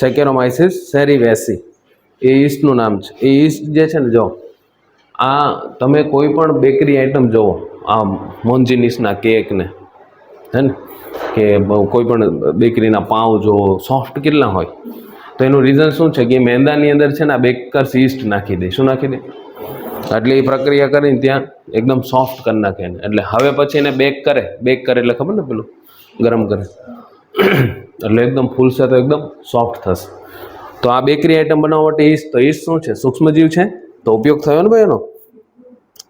સેકેરોમાઇસિસ સેરીવેસી એ ઈસ્ટનું નામ છે. એ ઈસ્ટ જે છે ને જો, આ તમે કોઈ પણ બેકરી આઇટમ જુઓ, આ મોન્જીનીસના કેકને હે ને? કે કોઈ પણ બેકરીના પાઉં જુઓ સોફ્ટ કેટલા હોય? તો એનું રીઝન શું છે કે મેંદાની અંદર છે ને આ બેકર્સ ઈસ્ટ નાખી દે. શું નાખી દે? એટલે એ પ્રક્રિયા કરીને ત્યાં એકદમ સોફ્ટ કરી નાખે એટલે હવે પછી એને બેક કરે. બેક કરે એટલે ખબર ને પેલું? ગરમ કરે. એટલે એકદમ ફૂલશે તો એકદમ સોફ્ટ થશે. તો આ બેકરી આઇટમ બનાવવા માટે ઈસ્ટ તો ઈસ્ટ શું છે? સૂક્ષ્મજીવ છે? તો ઉપયોગ થયો ને ભાઈ એનો?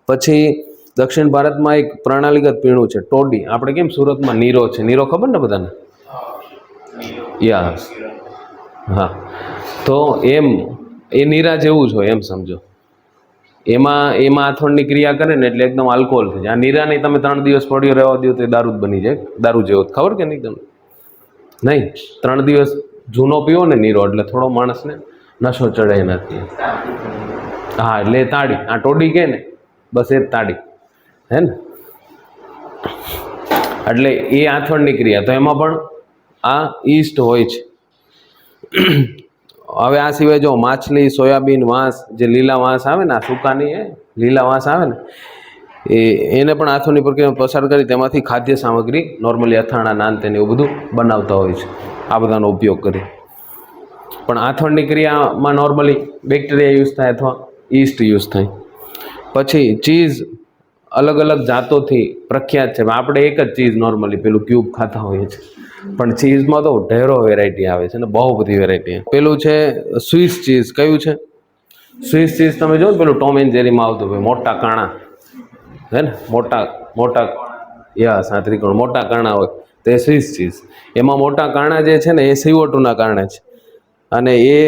પછી દક્ષિણ ભારતમાં એક પ્રણાલીગત પીણું છે, ટોડી. આપણે કેમ સુરતમાં નીરો છે? નીરો ખબર ને બધાને? યસ. હા. તો એમ, એ નીરા જેવું જ હોય, એમ સમજો. એમાં એમાં આથોણની ક્રિયા કરે ને એટલે એકદમ આલ્કોહોલ થઈ જાય. આ નીરાની તમે ત્રણ દિવસ પડ્યો, રહેવા દો તો એ દારૂ જ બની જાય. દારૂ જેવો. ખબર કે નહીં તમને? નહીં, ત્રણ દિવસ જૂનો પીવો ને નીરો, એટલે થોડો માણસને નશો ચડે નથી હા, એટલે તાળી, આ ટોડી કે ને, બસ એ તાળી. હે ને? એટલે એ આથવણની ક્રિયા. તો એમાં પણ આ ઈસ્ટ હોય છે. હવે આ સિવાય જો માછલી, સોયાબીન વાંસ જે લીલા વાંસ આવે ને, આ સુકાની એ લીલા વાંસ આવે ને એ, એને પણ આથોની પ્રક્રિયામાં પસાર કરી તેમાંથી ખાદ્ય સામગ્રી નોર્મલી અથાણા, નાન તેને એવું બધું બનાવતા હોય છે. આ બધાનો ઉપયોગ કરી. પણ આથણની ક્રિયામાં નોર્મલી બેક્ટેરિયા યુઝ થાય અથવા ઈસ્ટ યુઝ થાય. પછી ચીઝ અલગ અલગ જાતોથી પ્રખ્યાત છે. આપણે એક જ ચીઝ નોર્મલી પેલું ક્યુબ ખાતા હોઈએ છીએ. પણ ચીઝમાં તો ઢેરો વેરાયટી આવે છે ને બહુ બધી વેરાયટી પેલું છે સ્વિસ ચીઝ કયું છે? સ્વિસ ચીઝ તમે જો પેલું ટોમ એન્ડ જેરીમાં આવતું હોય, મોટા કાણા. હે ને? મોટા મોટા, યા સાત્રિકોણ મોટા કાણા હોય, તો એ સ્વીસ ચીઝ. એમાં મોટા કાણા જે છે ને, એ સિવોટુના કારણે છે. અને એ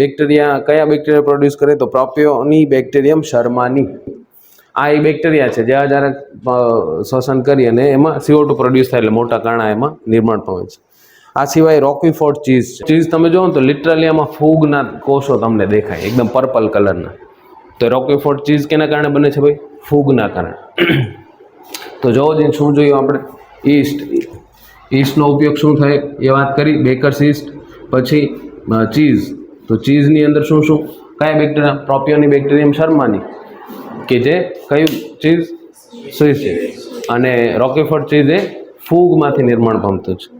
બેક્ટેરિયા, કયા બેક્ટેરિયા પ્રોડ્યુસ કરે? તો પ્રોપિયોની બેક્ટેરિયમ શર્માની. આ એ બેક્ટેરિયા છે, જે જ્યારે શ્વસન કરી અને એમાં સીઓ ટુ પ્રોડ્યુસ થાય, એટલે મોટા કાણા એમાં નિર્માણ પામે છે. આ સિવાય રોકીફોર્ડ ચીઝ ચીઝ તમે જુઓ તો લિટરલી આમાં ફૂગના કોષો તમને દેખાય, એકદમ પર્પલ કલરના તો રોકીફોર્ડ ચીઝ કેના કારણે બને છે ભાઈ? ફૂગના કારણે. તો જોવો જઈને શું જોયું આપણે. ઈસ્ટ ઈસ્ટનો ઉપયોગ શું થાય? એ વાત કરી. બેકર્સ ઈસ્ટ પછી ચીઝ તો ચીઝની અંદર શું શું? કયા બેક્ટેરિયા પ્રોપિયોની બેક્ટેરિયમ શર્માની. કે જે કયું ચીઝ સ્વિસ છે અને રોકેફર્ટ ચીઝ એ ફૂગમાંથી નિર્માણ પામતું છે.